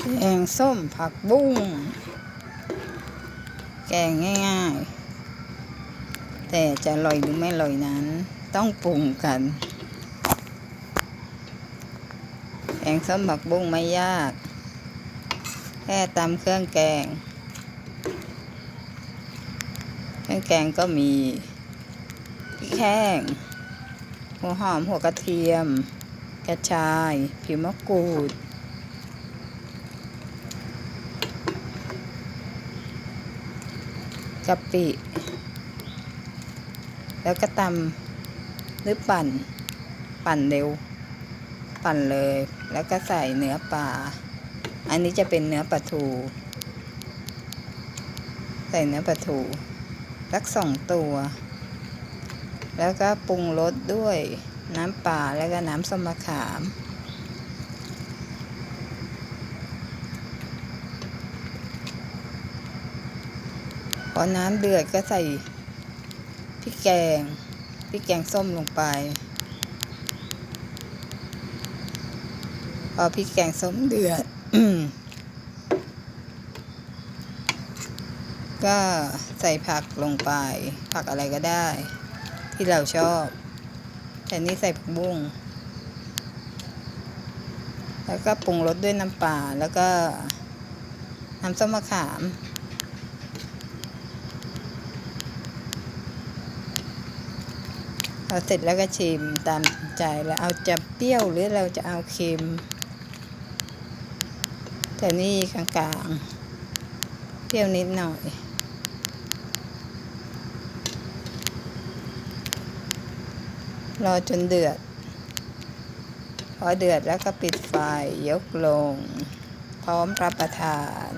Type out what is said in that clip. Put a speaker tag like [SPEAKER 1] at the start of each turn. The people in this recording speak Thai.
[SPEAKER 1] แกงส้มผักบุ้ง แกงง่ายๆ แต่จะอร่อยหรือไม่อร่อยนั้น ต้องปรุงกัน แกงส้มผักบุ้งไม่ยาก แค่ตำเครื่องแกง เครื่องแกงก็มีพริกแห้งหัวหอมหัวกระเทียม กระชาย ผิวมะกรูด กะปิ แล้วก็ตำหรือปั่น ปั่นเร็ว ปั่นเลย แล้วก็ใส่เนื้อปลา อันนี้จะเป็นเนื้อปลาทู ใส่เนื้อปลาทูสักสองตัว แล้วก็ปรุงรสด้วยน้ำปลาแล้วก็น้ำส้มมะขาม พอน้ำเดือดก็ใส่พริกแกงพริกแกงส้มลงไป พอพริกแกงส้มเดือดก็ใส่ผักลงไป ผักอะไรก็ได้ ที่เราชอบ แต่นี่ใส่ผักบุ้งแล้วก็ปรุงรสด้วยน้ำปลาแล้วก็น้ำส้มมะขาม พอเสร็จแล้วก็ชิมตามใจแล้วเอาจะเปรี้ยวหรือเราจะเอาเค็ม แต่นี่กลางๆ เปรี้ยวนิดหน่อย รอจนเดือด พอเดือดแล้วก็ปิดไฟยกลง พร้อมรับประทาน